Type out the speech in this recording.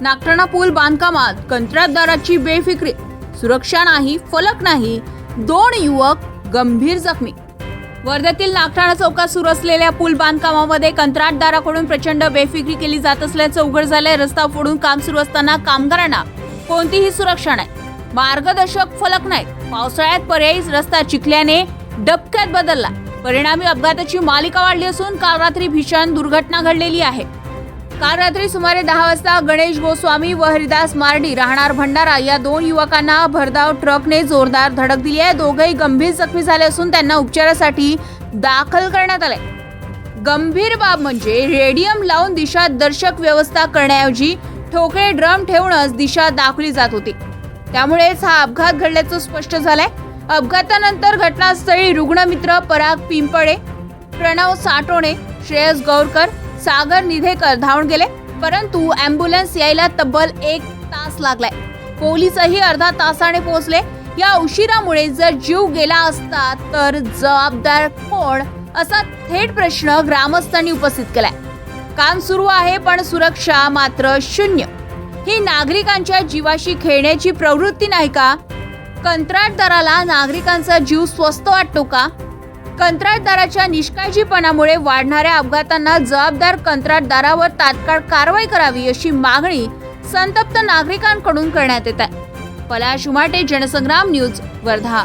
नागठाणा पूल बांधकामात कंत्राटदाराची बेफिक्री सुरक्षा नाही फलक नाही दोन युवक गंभीर जखमी. वर्ध्यातील नागठाणा चौकात सुरू असलेल्या पूल बांधकामामध्ये कंत्राटदाराकडून प्रचंड बेफिक्री केली जात असल्याचं उघड झालंय. रस्ता फोडून काम सुरू असताना कामगारांना कोणतीही सुरक्षा नाही. मार्गदर्शक फलक नाही पावसाळ्यात पर्यायी रस्ता चिखल्याने डबक्यात बदलला. परिणामी अपघाताची मालिका वाढली असून काल रात्री भीषण दुर्घटना घडलेली आहे. काल रात्री सुमारे दहा वाजता गणेश गोस्वामी व हरिदास मार्डी राहणार भंडारा या दोन युवकांना भरधाव ट्रकने जोरदार धडक दिली आहे. दोघेही गंभीर जखमी झाले असून त्यांना उपचारासाठी दाखल करण्यात आले गंभीर बाब म्हणजे रेडियम लावून दिशा दर्शक व्यवस्था करण्याऐवजी ठोकळे ड्रम ठेवूनच दिशा दाखवली जात होती. त्यामुळेच हा अपघात घडल्याचं स्पष्ट झालंय. अपघातानंतर घटनास्थळी रुग्णमित्र पराग पिंपळे प्रणव साठोणे श्रेयस गौरकर सागर निधेकर धावून गेले परंतु अँब्युलन्स यायला तब्बल एक तास लागलाय. पोलीसही अर्धा तासाने पोहोचले. या उशिरामुळे जर जीव गेला असता तर जबाबदार कोण असा थेट प्रश्न ग्रामस्थांनी उपस्थित केलाय. काम सुरू आहे पण सुरक्षा मात्र शून्य. ही नागरिकांच्या जीवाशी खेळण्याची प्रवृत्ती नाही का? कंत्राटदाराला नागरिकांचा जीव स्वस्त वाटतो का? कंत्राटदाराच्या निष्काळजीपणामुळे वाढणाऱ्या अपघातांना जबाबदार कंत्राटदारावर तात्काळ कारवाई करावी अशी मागणी संतप्त नागरिकांकडून करण्यात येत आहे. पलाश उमाटे जनसंग्राम न्यूज वर्धा.